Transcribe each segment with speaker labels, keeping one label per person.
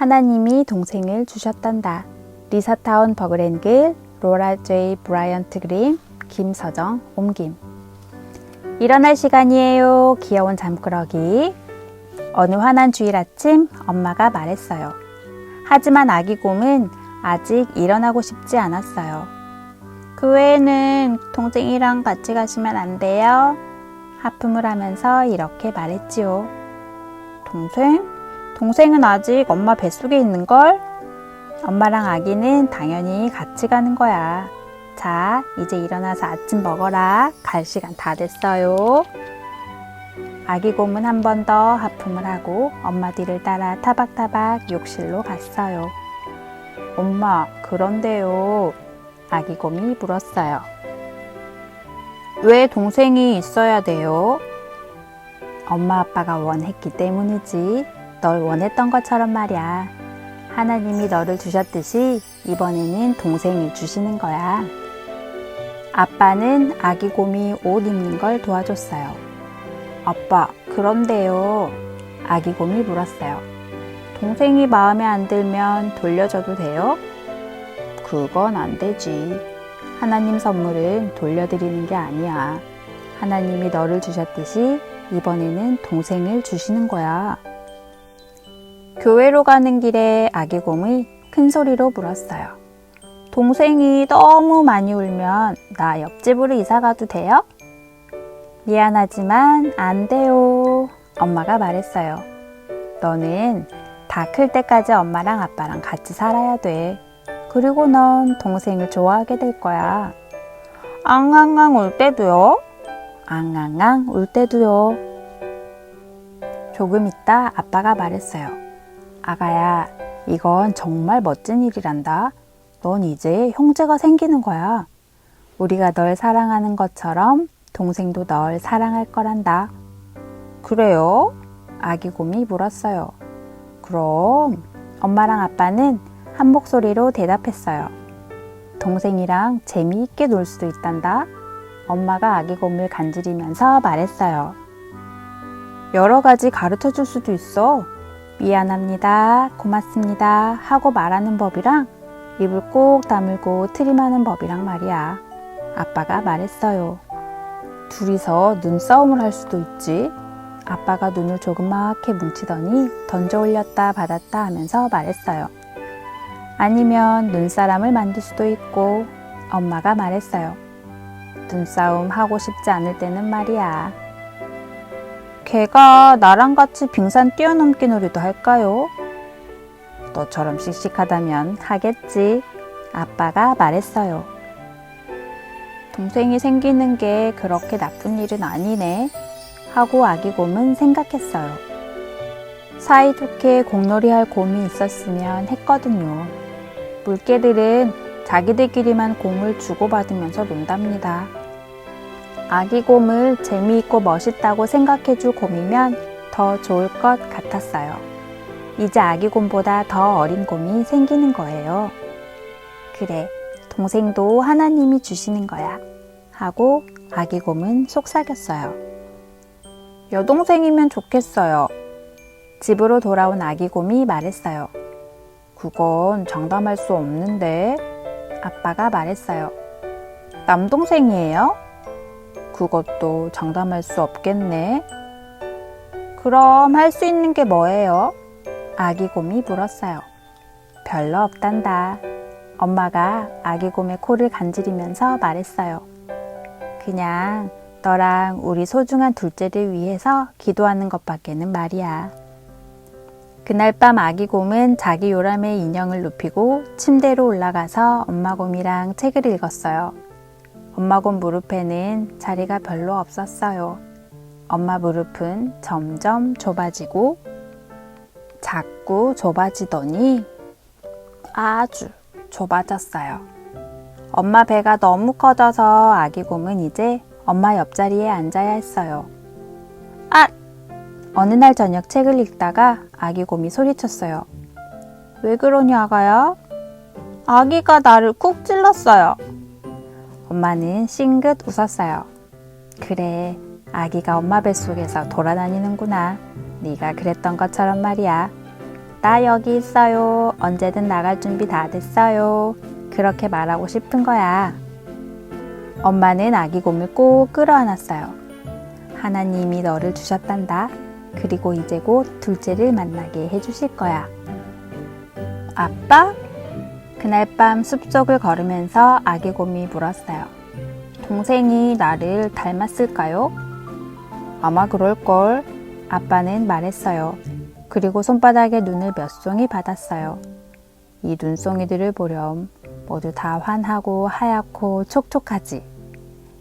Speaker 1: 하나님이 동생을 주셨단다. 리사타운 버그렌글, 로라 제이 브라이언트 그림, 김서정 옮김. 일어날 시간이에요. 귀여운 잠꾸러기. 어느 환한 주일 아침 엄마가 말했어요. 하지만 아기 곰은 아직 일어나고 싶지 않았어요. 그 외에는 동생이랑 같이 가시면 안 돼요? 하품을 하면서 이렇게 말했지요. 동생? 동생은 아직 엄마 뱃속에 있는 걸? 엄마랑 아기는 당연히 같이 가는 거야. 자, 이제 일어나서 아침 먹어라. 갈 시간 다 됐어요. 아기 곰은 한 번 더 하품을 하고 엄마 뒤를 따라 타박타박 욕실로 갔어요. 엄마, 그런데요. 아기 곰이 물었어요. 왜 동생이 있어야 돼요? 엄마 아빠가 원했기 때문이지. 널 원했던 것처럼 말이야. 하나님이 너를 주셨듯이 이번에는 동생을 주시는 거야. 아빠는 아기 곰이 옷 입는 걸 도와줬어요. 아빠, 그런데요. 아기 곰이 물었어요. 동생이 마음에 안 들면 돌려줘도 돼요? 그건 안 되지. 하나님 선물은 돌려드리는 게 아니야. 하나님이 너를 주셨듯이 이번에는 동생을 주시는 거야. 교회로 가는 길에 아기 곰이 큰 소리로 물었어요. 동생이 너무 많이 울면 나 옆집으로 이사 가도 돼요? 미안하지만 안 돼요. 엄마가 말했어요. 너는 다 클 때까지 엄마랑 아빠랑 같이 살아야 돼. 그리고 넌 동생을 좋아하게 될 거야. 앙앙앙 울 때도요? 앙앙앙 울 때도요. 조금 있다 아빠가 말했어요. 아가야, 이건 정말 멋진 일이란다. 넌 이제 형제가 생기는 거야. 우리가 널 사랑하는 것처럼 동생도 널 사랑할 거란다. 그래요? 아기 곰이 물었어요. 그럼 엄마랑 아빠는 한 목소리로 대답했어요. 동생이랑 재미있게 놀 수도 있단다. 엄마가 아기 곰을 간지리면서 말했어요. 여러 가지 가르쳐 줄 수도 있어. 미안합니다. 고맙습니다. 하고 말하는 법이랑 입을 꼭 다물고 트림하는 법이랑 말이야. 아빠가 말했어요. 둘이서 눈싸움을 할 수도 있지. 아빠가 눈을 조그맣게 뭉치더니 던져 올렸다 받았다 하면서 말했어요. 아니면 눈사람을 만들 수도 있고 엄마가 말했어요. 눈싸움 하고 싶지 않을 때는 말이야. 걔가 나랑 같이 빙산 뛰어넘기 놀이도 할까요? 너처럼 씩씩하다면 하겠지. 아빠가 말했어요. 동생이 생기는 게 그렇게 나쁜 일은 아니네. 하고 아기 곰은 생각했어요. 사이좋게 공놀이 할 곰이 있었으면 했거든요. 물개들은 자기들끼리만 공을 주고받으면서 논답니다. 아기 곰을 재미있고 멋있다고 생각해줄 곰이면 더 좋을 것 같았어요. 이제 아기 곰보다 더 어린 곰이 생기는 거예요. 그래, 동생도 하나님이 주시는 거야. 하고 아기 곰은 속삭였어요. 여동생이면 좋겠어요. 집으로 돌아온 아기 곰이 말했어요. 그건 장담할 수 없는데. 아빠가 말했어요. 남동생이에요? 그것도 장담할 수 없겠네. 그럼 할 수 있는 게 뭐예요? 아기 곰이 물었어요. 별로 없단다. 엄마가 아기 곰의 코를 간지리면서 말했어요. 그냥 너랑 우리 소중한 둘째를 위해서 기도하는 것밖에는 말이야. 그날 밤 아기 곰은 자기 요람의 인형을 눕히고 침대로 올라가서 엄마 곰이랑 책을 읽었어요. 엄마 곰 무릎에는 자리가 별로 없었어요. 엄마 무릎은 점점 좁아지고 자꾸 좁아지더니 아주 좁아졌어요. 엄마 배가 너무 커져서 아기 곰은 이제 엄마 옆자리에 앉아야 했어요. 아! 어느 날 저녁 책을 읽다가 아기 곰이 소리쳤어요. 왜 그러니 아가야? 아기가 나를 쿡 찔렀어요. 엄마는 싱긋 웃었어요. 그래, 아기가 엄마 뱃속에서 돌아다니는구나. 네가 그랬던 것처럼 말이야. 아빠 여기 있어요. 언제든 나갈 준비 다 됐어요. 그렇게 말하고 싶은 거야. 엄마는 아기 곰을 꼭 끌어안았어요. 하나님이 너를 주셨단다. 그리고 이제 곧 둘째를 만나게 해주실 거야. 아빠? 그날 밤 숲속을 걸으면서 아기 곰이 물었어요. 동생이 나를 닮았을까요? 아마 그럴걸. 아빠는 말했어요. 그리고 손바닥에 눈을 몇 송이 받았어요. 이 눈송이들을 보렴. 모두 다 환하고 하얗고 촉촉하지.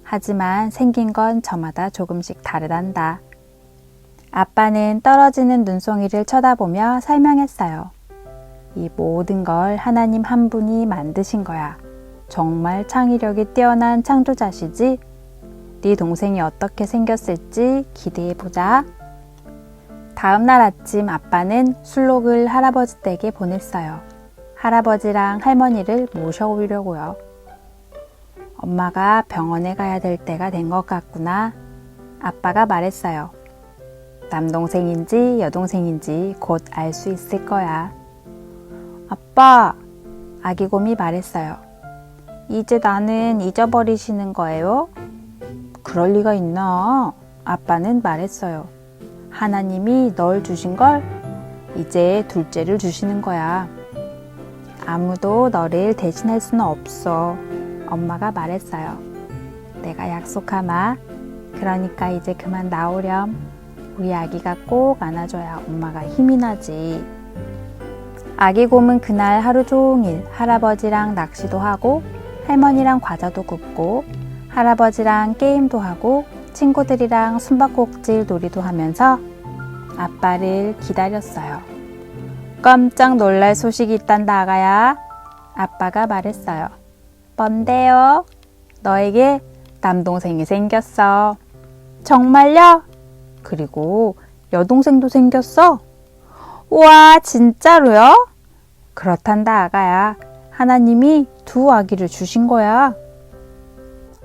Speaker 1: 하지만 생긴 건 저마다 조금씩 다르단다. 아빠는 떨어지는 눈송이를 쳐다보며 설명했어요. 이 모든 걸 하나님 한 분이 만드신 거야. 정말 창의력이 뛰어난 창조자시지? 네 동생이 어떻게 생겼을지 기대해 보자. 다음 날 아침 아빠는 술록을 할아버지 댁에 보냈어요. 할아버지랑 할머니를 모셔오려고요. 엄마가 병원에 가야 될 때가 된 것 같구나. 아빠가 말했어요. 남동생인지 여동생인지 곧 알 수 있을 거야. 아빠, 아기곰이 말했어요. 이제 나는 잊어버리시는 거예요? 그럴 리가 있나? 아빠는 말했어요. 하나님이 널 주신 걸 이제 둘째를 주시는 거야. 아무도 너를 대신할 수는 없어. 엄마가 말했어요. 내가 약속하마. 그러니까 이제 그만 나오렴. 우리 아기가 꼭 안아줘야 엄마가 힘이 나지. 아기 곰은 그날 하루 종일 할아버지랑 낚시도 하고 할머니랑 과자도 굽고 할아버지랑 게임도 하고 친구들이랑 숨바꼭질 놀이도 하면서 아빠를 기다렸어요. 깜짝 놀랄 소식이 있단다, 아가야. 아빠가 말했어요. 뭔데요? 너에게 남동생이 생겼어. 정말요? 그리고 여동생도 생겼어? 우와, 진짜로요? 그렇단다, 아가야. 하나님이 두 아기를 주신 거야.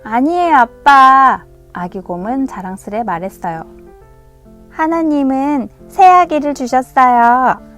Speaker 1: 아니에요, 아빠. 아기 곰은 자랑스레 말했어요. 하나님은 새 아기를 주셨어요.